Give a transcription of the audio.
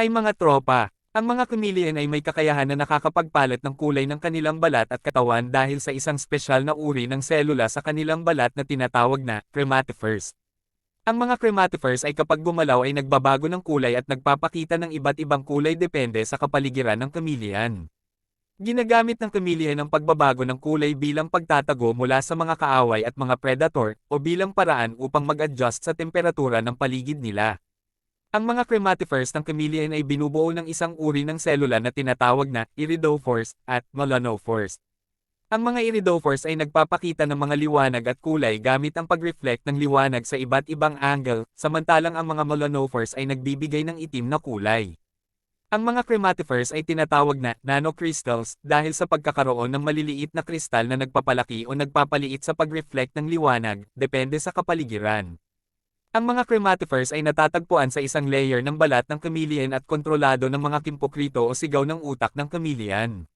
Hay mga tropa, ang mga chameleon ay may kakayahan na nakakapagpalit ng kulay ng kanilang balat at katawan dahil sa isang espesyal na uri ng selula sa kanilang balat na tinatawag na chromatophores. Ang mga chromatophores ay kapag gumalaw ay nagbabago ng kulay at nagpapakita ng iba't ibang kulay depende sa kapaligiran ng chameleon. Ginagamit ng chameleon ang pagbabago ng kulay bilang pagtatago mula sa mga kaaway at mga predator o bilang paraan upang mag-adjust sa temperatura ng paligid nila. Ang mga chromatophores ng chameleon ay binubuo ng isang uri ng selula na tinatawag na iridophores at melanophores. Ang mga iridophores ay nagpapakita ng mga liwanag at kulay gamit ang pag-reflect ng liwanag sa iba't ibang angle, samantalang ang mga melanophores ay nagbibigay ng itim na kulay. Ang mga chromatophores ay tinatawag na nanocrystals dahil sa pagkakaroon ng maliliit na kristal na nagpapalaki o nagpapaliit sa pag-reflect ng liwanag, depende sa kapaligiran. Ang mga chromatophores ay natatagpuan sa isang layer ng balat ng chameleon at kontrolado ng mga kimpokrito o sigaw ng utak ng chameleon.